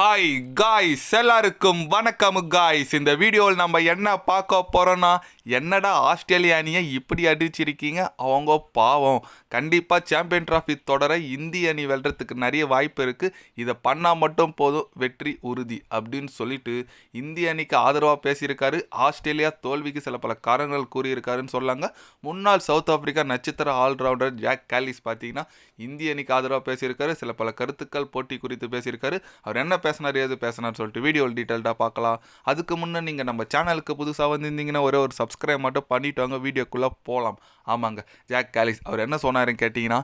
Hi guys எல்லாருக்கும் வணக்கம் guys இந்த வீடியோவில் நம்ம என்ன பார்க்க போகிறோன்னா என்னடா ஆஸ்திரேலிய அணியை இப்படி அடிச்சிருக்கீங்க? அவங்க பாவம். கண்டிப்பாக சாம்பியன் டிராஃபி தொடர இந்திய அணி வெல்றதுக்கு நிறைய வாய்ப்பு இருக்குது இதை பண்ணால் மட்டும் போதும் வெற்றி உறுதி அப்படின்னு சொல்லிட்டு இந்திய அணிக்கு ஆதரவாக பேசியிருக்காரு. ஆஸ்திரேலியா தோல்விக்கு சில பல காரணங்கள் கூறியிருக்காருன்னு சொல்லாங்க. முன்னாள் சவுத் ஆப்பிரிக்கா நட்சத்திர ஆல்ரவுண்டர் ஜாக் கேலிஸ் பார்த்தீங்கன்னா இந்திய அணிக்கு ஆதரவாக பேசியிருக்காரு. சில பல கருத்துக்கள் போட்டி குறித்து பேசியிருக்காரு. அவர் என்ன பேசினார் ஏது பேசினார் சொல்லிட்டு வீடியோவில் டீட்டெயில்டாக பார்க்கலாம். அதுக்கு முன்னே நீங்கள் நம்ம சேனலுக்கு புதுசாக வந்திருந்தீங்கன்னா ஒரே ஒரு சப்ஸ்கிரைப் மட்டும் பண்ணிட்டு வாங்க வீடியோக்குள்ளே போகலாம் ஆமாங்க ஜாக் கேலிஸ் அவர் என்ன சொன்னாருன்னு கேட்டிங்கன்னா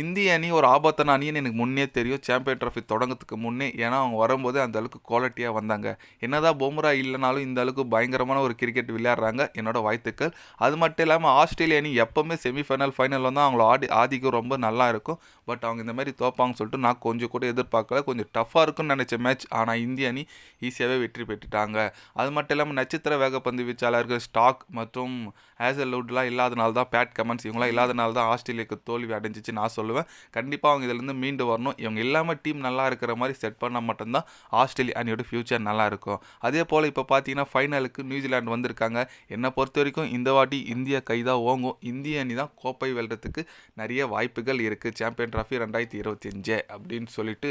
இந்திய அணி ஒரு ஆபத்தான அணின்னு எனக்கு முன்னே தெரியும். சாம்பியன் ட்ராஃபி தொடங்கத்துக்கு முன்னே. ஏன்னா அவங்க வரும்போது அந்த அளவுக்கு குவாலிட்டியாக வந்தாங்க. என்னதான் பொம்ரா இல்லைனாலும் இந்த அளவுக்கு பயங்கரமான ஒரு கிரிக்கெட் விளையாடுறாங்க. என்னோட வாழ்த்துக்கள். அது மட்டும் இல்லாமல் ஆஸ்திரேலிய அணி எப்போவுமே செமிஃபைனல் ஃபைனல் வந்து அவங்கள ஆடி ஆதிக்கம் ரொம்ப நல்லா இருக்கும். பட் அவங்க இந்த மாதிரி தோப்பாங்கன்னு சொல்லிட்டு நான் கொஞ்சம் கூட எதிர்பார்க்கல. கொஞ்சம் டஃப்பாக இருக்கும்னு நினச்ச மேட்ச் ஆனால் இந்திய அணி ஈஸியாகவே வெற்றி பெற்றுட்டாங்க. அது மட்டும் இல்லாமல் நட்சத்திர வேகப்பந்து வீச்சாளர்கள் ஸ்டாக் மற்றும் ஹேசல்வுட்லாம் இல்லாதனால தான் பேட் கமெண்ட்ஸ் இவங்களாம் இல்லாதனால தான் ஆஸ்திரேலியாவுக்கு தோல்வி அடைஞ்சிச்சு. நான் சொல்லுவேன் கண்டிப்பாக அவங்க இதுலேருந்து மீண்டு வரணும். இவங்க இல்லாமல் டீம் நல்லா இருக்கிற மாதிரி செட் பண்ணால் மட்டும்தான் ஆஸ்திரேலியா அணியோட ஃப்யூச்சர் நல்லா இருக்கும். அதே போல் இப்போ பார்த்தீங்கன்னா ஃபைனலுக்கு நியூசிலாந்து வந்திருக்காங்க. என்னை பொறுத்த வரைக்கும் இந்த வாட்டி இந்திய கை தான் ஓங்கும். இந்திய அணி தான் கோப்பை வெல்றதுக்கு நிறைய வாய்ப்புகள் இருக்குது சாம்பியன் ட்ராஃபி ரெண்டாயிரத்தி இருபத்தி அஞ்சு அப்படின்னு சொல்லிட்டு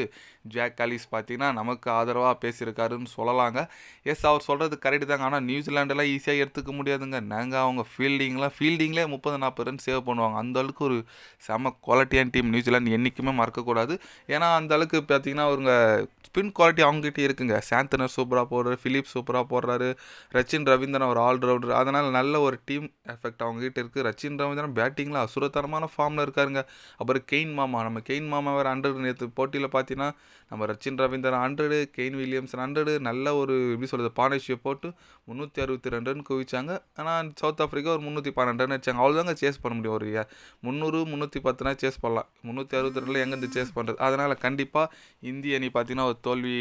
ஜாக் காலிஸ் பார்த்தீங்கன்னா நமக்கு ஆதரவாக பேசியிருக்காருன்னு சொல்லலாங்க. எஸ் அவர் சொல்கிறது கரெக்டு தாங்க. ஆனால் நியூசிலாண்டெல்லாம் ஈஸியாக எடுத்துக்க முடியாதுங்க. நாங்கள் அவங்க ஃபீல்டிங்லாம் ஃபீல்டிங்லேயே முப்பது நாற்பது ரன் சேவ் பண்ணுவாங்க. அந்த அளவுக்கு ஒரு செம குவாலிட்டியான டீம் நியூசிலாண்டு என்றைக்குமே மறக்கக்கூடாது. ஏன்னா அந்த அளவுக்கு பார்த்தீங்கன்னா அவங்க ஸ்பின் குவாலிட்டி அவங்ககிட்ட இருக்குங்க. சாந்தனர் சூப்பராக போடுறாரு ஃபிலிப் சூப்பராக போடுறாரு ரச்சின் ரவீந்திரன் ஒரு ஆல்ரவுண்டர் அதனால் நல்ல ஒரு டீம் எஃபெக்ட் அவங்ககிட்ட இருக்குது ரச்சின் ரவீந்திரன் பேட்டிங்கில் அசுரத்தரமான ஃபார்மில் இருக்காருங்க. அப்புறம் கெயின் மாமா. நம்ம கெயின் மாமா வேறு அண்டர் நேற்று போட்டியில் பார்த்தீங்கன்னா நம்ம Rachin Ravindran hundred Kane Williamson hundred நல்ல ஒரு எப்படி சொல்கிறது பார்ட்னர்ஷிப் போட்டு முந்நூற்றி அறுபத்தி ரெண்டு ரன் குவிச்சாங்க. ஆனால் சவுத் ஆஃப்ரிக்கா ஒரு முந்நூற்றி பன்னெண்டு ரன் வச்சாங்க. அவ்வளோதாங்க சேஸ் பண்ண முடியும். ஒரு முந்நூறு முந்நூற்றி பத்துனா சேஸ் பண்ணலாம். முந்நூற்றி அறுபத்தி ரெண்டில் எங்கேருந்து சேஸ் பண்ணுறது அதனால் கண்டிப்பாக இந்திய அணி பார்த்தீங்கன்னா ஒரு தோல்வி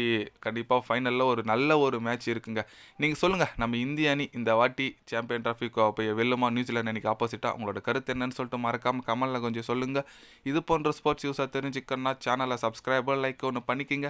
கண்டிப்பாக ஃபைனலில் ஒரு நல்ல ஒரு மேட்ச் இருக்குங்க. நீங்கள் சொல்லுங்கள் நம்ம இந்திய அணி இந்த வாட்டி சாம்பியன் ட்ராஃபி போய் வெல்லுமா? நியூசிலாந்து அணிக்கு ஆப்போசிட்டாக உங்களோட கருத்து என்னன்னு சொல்லிட்டு மறக்காமல் கமலில் கொஞ்சம் சொல்லுங்கள் இது போன்ற ஸ்போர்ட்ஸ் யூஸாக தெரிஞ்சுக்கணும்னா சேனலை சப்ஸ்கிரைபர் லைக் ஒன்று பண்ணிக்கிங்க.